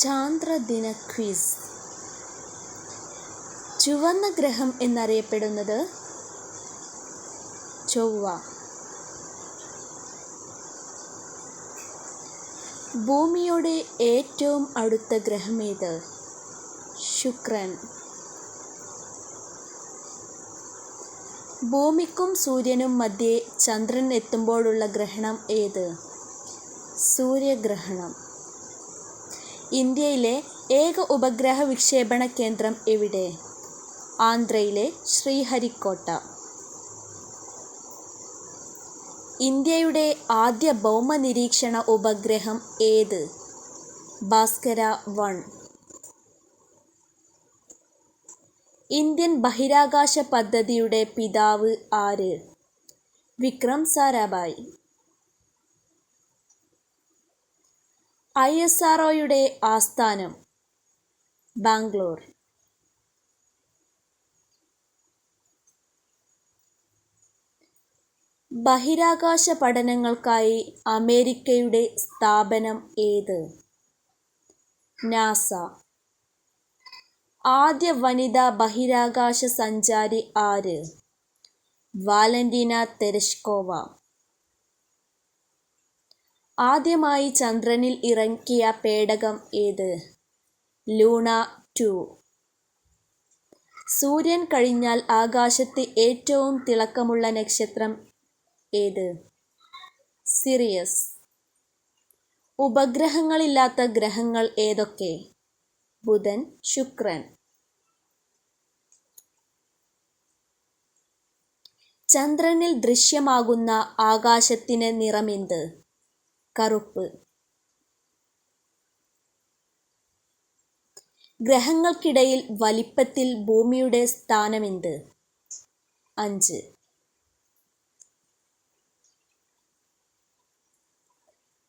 ചാന്ദ്രദിന quiz ചുവന്ന ഗ്രഹം എന്നറിയപ്പെടുന്നത് ചൊവ്വ. ഭൂമിയോട് ഏറ്റവും അടുത്ത ഏത്? ശുക്രൻ. ഭൂമിക്കും സൂര്യനും മധ്യേ ചന്ദ്രൻ എത്തുമ്പോഴുള്ള ഗ്രഹണം ഏത്? സൂര്യഗ്രഹണം. ഇന്ത്യയിലെ ഏക ഉപഗ്രഹ വിക്ഷേപണ കേന്ദ്രം എവിടെ? ആന്ധ്രയിലെ ശ്രീഹരിക്കോട്ട. ഇന്ത്യയുടെ ആദ്യ ഭൗമ നിരീക്ഷണ ഉപഗ്രഹം ഏത്? ഭാസ്കര വൺ. ഇന്ത്യൻ ബഹിരാകാശ പദ്ധതിയുടെ പിതാവ് ആര്? Vikram Sarabhai. I S R ഒയുടെ ആസ്ഥാനം ബാംഗ്ലൂർ. ബഹിരാകാശ പഠനങ്ങൾക്കായി അമേരിക്കയുടെ സ്ഥാപനം ഏത്? നാസ. ആദ്യ വനിതാ ബഹിരാകാശ സഞ്ചാരി ആര്? വാലന്റീന തെരഷ്കോവ ആദ്യമായി ചന്ദ്രനിൽ ഇറക്കിയ പേടകം ഏത്? Luna two. സൂര്യൻ കഴിഞ്ഞാൽ ആകാശത്ത് ഏറ്റവും തിളക്കമുള്ള നക്ഷത്രം ഏത്? സിറിയസ്. ഉപഗ്രഹങ്ങളില്ലാത്ത ഗ്രഹങ്ങൾ ഏതൊക്കെ? ബുധൻ ശുക്രൻ. ചന്ദ്രനിൽ ദൃശ്യമാകുന്ന ആകാശത്തിന് നിറമെന്ത് കറുപ്പ്. ഗ്രഹങ്ങൾക്കിടയിൽ വലിപ്പത്തിൽ ഭൂമിയുടെ സ്ഥാനമെന്ത്? അഞ്ച്.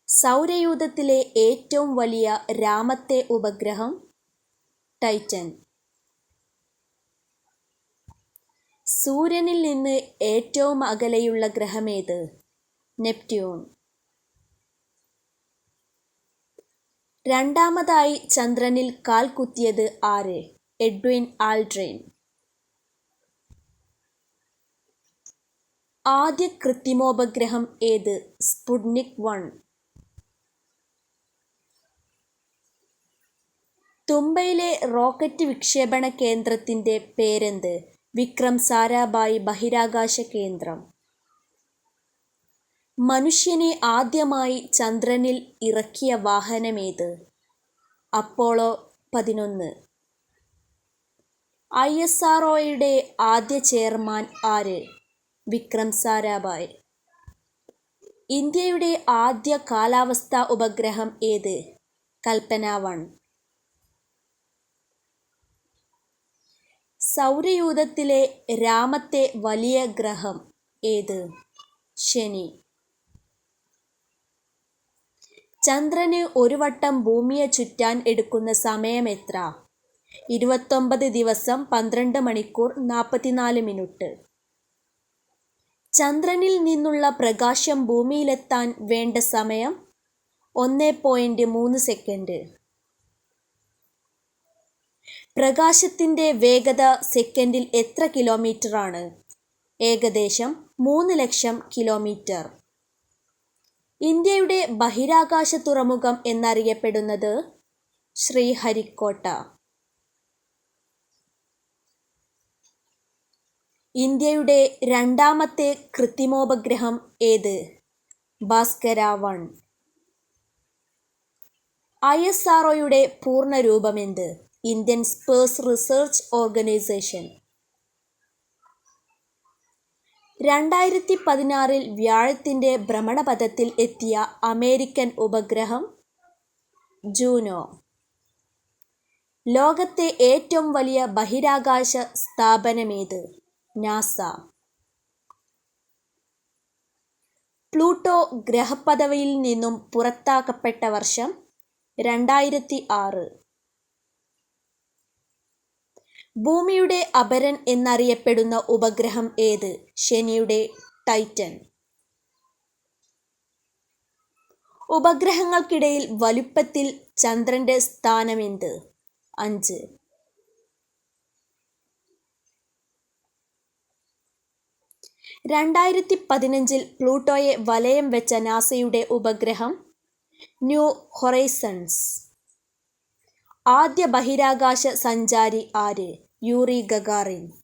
സൗരയൂഥത്തിലെ ഏറ്റവും വലിയ രാമത്തെ ഉപഗ്രഹം? ടൈറ്റൻ. സൂര്യനിൽ നിന്ന് ഏറ്റവും അകലെയുള്ള ഗ്രഹമേത്? നെപ്റ്റ്യൂൺ. രണ്ടാമതായി ചന്ദ്രനിൽ കാൽ കുത്തിയത് ആര്? എഡ്വിൻ ആൽഡ്രിൻ ആദ്യ കൃത്രിമോപഗ്രഹം ഏത്? Sputnik one. തുമ്പയിലെ റോക്കറ്റ് വിക്ഷേപണ കേന്ദ്രത്തിന്റെ പേരെന്ത്? വിക്രം സാരാഭായ് ബഹിരാകാശ കേന്ദ്രം. മനുഷ്യനെ ആദ്യമായി ചന്ദ്രനിൽ ഇറക്കിയ വാഹനമേത്? അപ്പോളോ പതിനൊന്ന്. ഐ എസ് ആർ ഒയുടെ ആദ്യ ചെയർമാൻ ആര്? വിക്രം സാരാഭായ്. ഇന്ത്യയുടെ ആദ്യ കാലാവസ്ഥാ ഉപഗ്രഹം ഏത്? കൽപ്പന വൺ. സൗരയൂഥത്തിലെ രാമത്തെ വലിയ ഗ്രഹം ഏത്? ശനി. ചന്ദ്രന് ഒരു വട്ടം ഭൂമിയെ ചുറ്റാൻ എടുക്കുന്ന സമയം എത്ര? ഇരുപത്തൊമ്പത് ദിവസം പന്ത്രണ്ട് മണിക്കൂർ നാൽപ്പത്തിനാല് മിനിറ്റ്. ചന്ദ്രനിൽ നിന്നുള്ള പ്രകാശം ഭൂമിയിലെത്താൻ വേണ്ട സമയം ഒന്ന് പോയിന്റ് മൂന്ന് സെക്കൻഡ്. പ്രകാശത്തിന്റെ വേഗത സെക്കൻഡിൽ എത്ര കിലോമീറ്റർ ആണ് ഏകദേശം മൂന്ന് ലക്ഷം കിലോമീറ്റർ. ഇന്ത്യയുടെ ബഹിരാകാശ തുറമുഖം എന്നറിയപ്പെടുന്നത് ശ്രീഹരിക്കോട്ട. ഇന്ത്യയുടെ രണ്ടാമത്തെ കൃത്രിമോപഗ്രഹം ഏത്? Bhaskara one I S R പൂർണരൂപമെന്ത് Indian space research organisation. രണ്ടായിരത്തി പതിനാറിൽ വ്യാഴത്തിന്റെ ഭ്രമണപഥത്തിൽ എത്തിയ അമേരിക്കൻ ഉപഗ്രഹം ജൂനോ. ലോകത്തെ ഏറ്റവും വലിയ ബഹിരാകാശ സ്ഥാപനമേത്? നാസ. പ്ലൂട്ടോ ഗ്രഹപദവിയിൽ നിന്നും പുറത്താക്കപ്പെട്ട വർഷം രണ്ടായിരത്തി ആറ് ഭൂമിയുടെ അപരൻ എന്നറിയപ്പെടുന്ന ഉപഗ്രഹം ഏത്? ശനിയുടെ ടൈറ്റൻ. ഉപഗ്രഹങ്ങൾക്കിടയിൽ വലുപ്പത്തിൽ ചന്ദ്രന്റെ സ്ഥാനമെന്ത്? അഞ്ച്. രണ്ടായിരത്തി പതിനഞ്ചിൽ പ്ലൂട്ടോയെ വലയം വെച്ച നാസയുടെ ഉപഗ്രഹം ന്യൂ ഹൊറൈസൺസ്. ആദ്യ ബഹിരാകാശ സഞ്ചാരി ആര്? Yuri Gagarin.